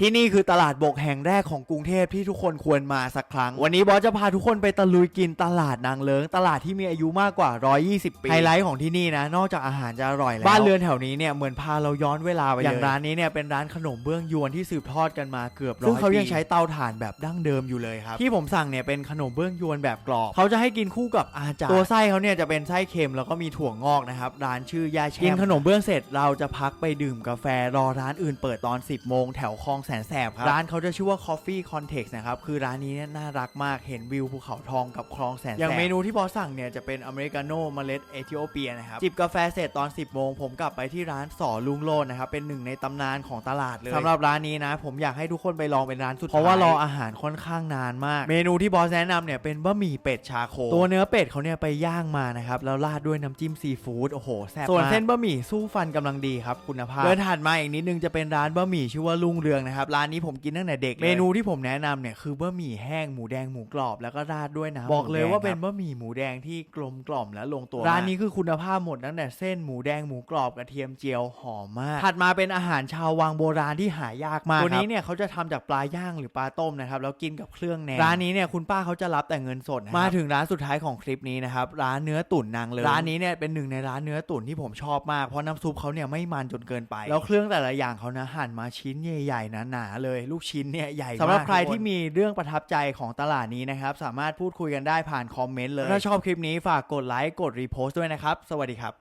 ที่นี่คือตลาดบกแห่งแรกของกรุงเทพที่ทุกคนควรมาสักครั้ง วันนี้บอสจะพาทุกคนไปตะลุยกินตลาดนางเลิง ตลาดที่มีอายุมากกว่า 120 ปีไฮไลท์ของที่นี่นะ นอกจากอาหารจะอร่อยแล้วบ้านเรือนแถวนี้เนี่ยเหมือนพาเราย้อนเวลาไปเลยอย่างร้านนี้เนี่ยเป็นร้านขนมเบื้องยวนที่สืบทอดกันมาเกือบร้อยซึ่งเขายังใช้เตาถ่านแบบดั้งเดิมอยู่เลยครับที่ผมสั่งเนี่ยเป็นขนมเบื้องยวนแบบกรอบเขาจะให้กินคู่กับอาจารย์ตัวไส้เขาเนี่ยจะเป็นไส้เค็มแล้วก็มีถั่วงอกนะครับร้านชื่อย่าแช่มกินขนมเบื้องเสร็จเราจะพักไปดื่มกาแฟรอร้านอื่นเปิดตอน 10โมงแถวคลองแสนแสบครับ ร้านเขาจะชื่อว่า Coffee Context นะครับ คือร้านนี้เนี่ยน่ารักมากเห็นวิวภูเขาทองกับคลองแสนแสบ อย่างเมนูที่บอสสั่งเนี่ยจะเป็นอเมริกาโน่เมล็ดเอธิโอเปียนะครับ จิบกาแฟเสร็จตอน 10 โมง ผมกลับไปที่ร้านสอลุงโลดนะครับ เป็นหนึ่งในตำนานของตลาดเลยสำหรับร้านนี้นะ ผมอยากให้ทุกคนไปลองเป็นร้านสุดท้ายเพราะว่ารออาหารค่อนข้างนานมาก เมนูที่บอสแนะนำเนี่ยเป็นบะหมี่เป็ดชาโค ตัวเนื้อเป็ดเขาเนี่ยไปย่างมานะครับแล้วราดด้วยน้ำจิ้มซีฟู้ดโอ้โหแซ่บส่วนเส้นบะหมี่สู้ฟันกำลังดีครับคุณภาพเดินถัดมาอีกนิดนึงจะเป็นร้านบะหมี่ชื่อว่าลุงเรืองนะครับร้านนี้ผมกินตั้งแต่เด็กเมนูที่ผมแนะนำเนี่ยคือบะหมี่แห้งหมูแดงหมูกรอบแล้วก็ราดด้วยน้ำบอกเลยว่าเป็นบะหมี่หมูแดงที่กลมกล่อมและลงตัวร้านนี้คือคุณภาพหมดตั้งแต่เส้นหมูแดงหมูกรอบกระเทียมเจียวหอมมากถัดมาเป็นอาหารชาววังโบราณที่หายากมากตัวนี้เนี่ยเขาจะทำจากปลาย่างหรือปลาต้มนะครับแล้วกินกับเครื่องแหนมร้านนี้เนี่ยคุณป้าเขาจะรับแต่เงินสดนะครับมาถึงร้านสุดท้ายของคลิปนี้นะครับร้านเนื้อตุ๋นนางเลยร้านนี้เนี่ยเป็นหนึ่งในร้านเนื้อตุ๋นที่ผมชอบมากเพราะน้ำซุปเขาเนี่ยไม่มันจนเกินไป แล้วเครื่องแต่ละอย่างเขานะหั่นมาชิ้นใหญ่ๆหนาๆเลย ลูกชิ้นเนี่ยใหญ่มากสำหรับใครที่มีเรื่องประทับใจของตลาดนี้นะครับ สามารถพูดคุยกันได้ผ่านคอมเมนต์เลย ถ้าชอบคลิปนี้ฝากกดไลค์กดรีโพสต์ด้วยนะครับ สวัสดีครับ